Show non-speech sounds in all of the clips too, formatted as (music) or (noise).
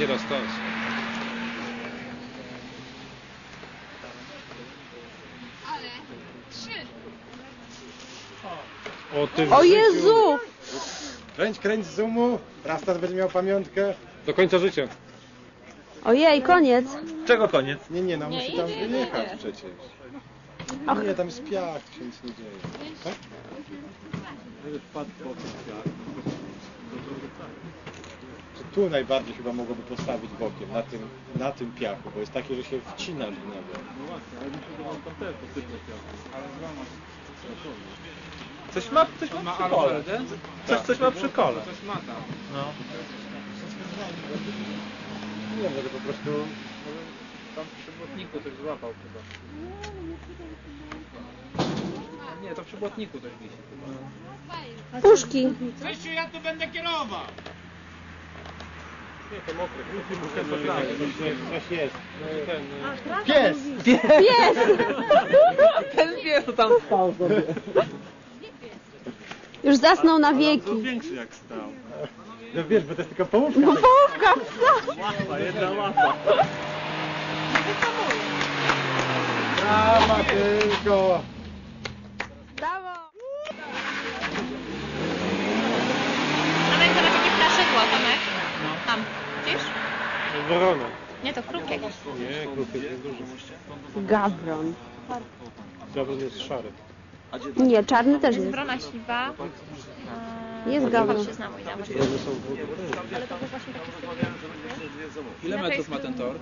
nieraz tas. O ty O. Jezu! Kręć, kręć z zoomu. Rastas będzie miał pamiątkę. Do końca życia. Ojej, koniec. Czego koniec? Nie, nie, no musi tam wyjechać przecież. Och. Nie, tam jest piach, się nic nie dzieje. Tak? Czy tu najbardziej chyba mogłoby postawić bokiem, na tym, na tym piachu, bo jest takie, że się wcina w niego. Coś ma, coś ma, Ma przy kole. Coś, coś ma przy kole. Coś ma tam. No. Nie wiem, może po prostu... Tam przy błotniku coś złapał chyba. Nie, to przy błotniku coś wisi chyba. Puszki. Krzysiu, ja tu będę kierował! Coś jest. Pies! Pies! Ten pies to tam stał sobie. Już zasnął na wieki. większy jak stał. No wiesz, bo to jest tylko połówka. No połówka psa. Łapa, jedna łapa. Brawa tylko! Brawo. Tomek, zobacz jakie flaszydło, Tomek. Tam. Widzisz? Worona. Nie, to kruk jakiś. Nie, grupy jest duży. Gawron. Dobra, jest szary. Nie, czarny też Jest jest. wrona siwa. Jest gawron. Się. Ale to był właśnie taki Ile metrów ma ten tor?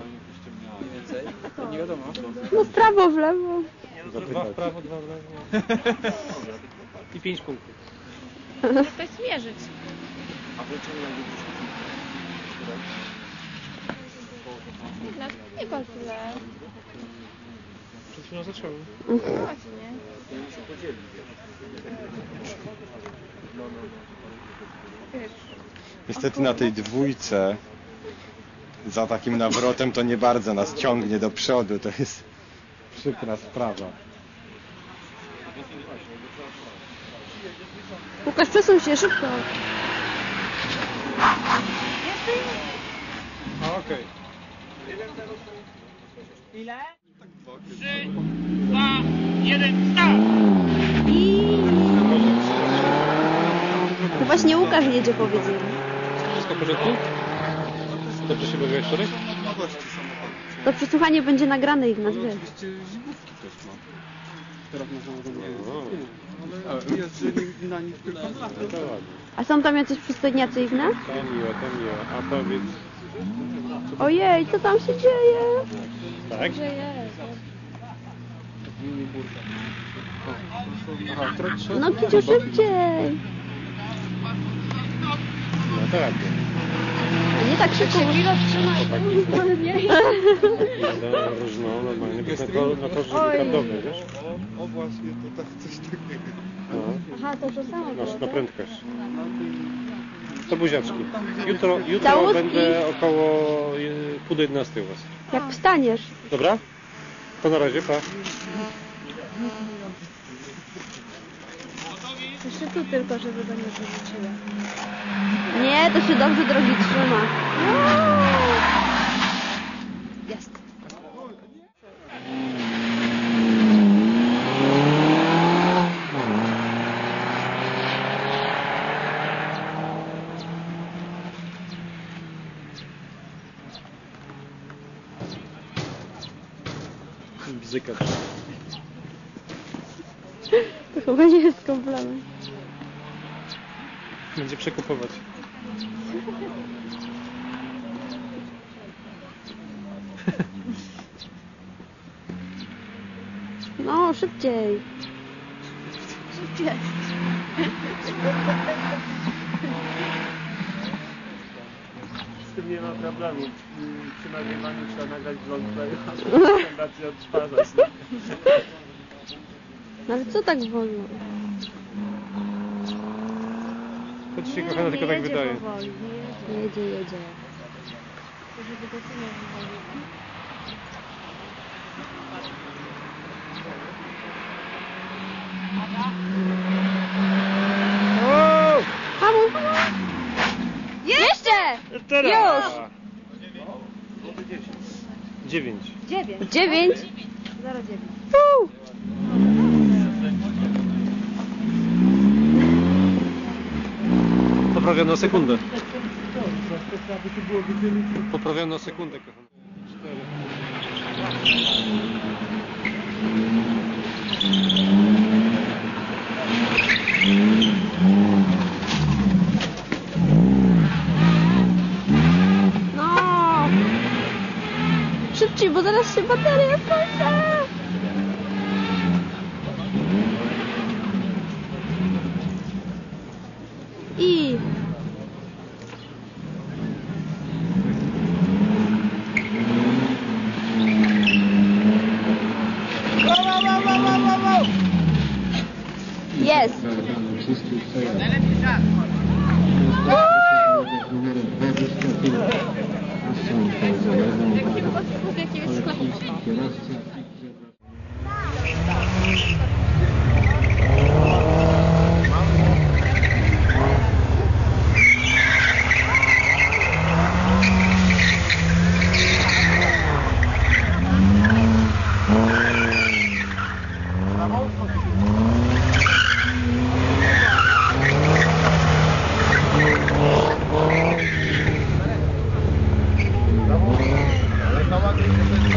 Mniej więcej? Nie wiadomo. No w prawo, w lewo. Dwa w prawo, dwa w lewo. I pięć punktów. To jest zmierzyć. Nie bądź źle. Przed Niestety na tej dwójce za takim nawrotem to nie bardzo nas ciągnie do przodu. To jest przykra sprawa. Łukasz, przesuń się szybko. Okej. I... To właśnie Łukasz jedzie, powiedzieli. Wszystko w porządku? Dobrze się bawiłeś wczoraj? To przesłuchanie będzie nagrane, Ignac, wiesz. A są tam jacyś przystojniacy? Ta miła, ta miła. A powiedz... Ojej, co tam się dzieje? Tak? No Kiciu, szybciej. No tak. Nie tak szybko. Chwilę trzymaj. No, różno, normalnie. Na, torze wykardowy, wiesz? O właśnie, to tak coś takiego. No, Aha, to to samo na, na prędkość. To buziaczki. Jutro, jutro będę około pół do 11 u was. Jak wstaniesz. Dobra? To na razie, pa. Jeszcze tu tylko, żeby go nie wyrzuciła. Nie, to się dobrze drogi trzyma. Jest. Bzykacz. To chyba nie jest komplement. Będzie przekupować. No, szybciej. Z tym nie ma problemu. Przy nagrywaniu trzeba nagrać vlog (laughs) prezentację odtwarzać. No ale co tak wolno? To ci się kochana tylko tak wydaje. Jedzie, jedzie. Hamuj, hamuj! Jeszcze! Już! Dziewięć. Dziewięć. Dziewięć. Zero dziewięć. Uuu. Poprawiam na sekundę. Poprawiam na sekundę, kochany. No. Szybciej, bo zaraz się bateria skończy. I... Jest. Jak Thank you.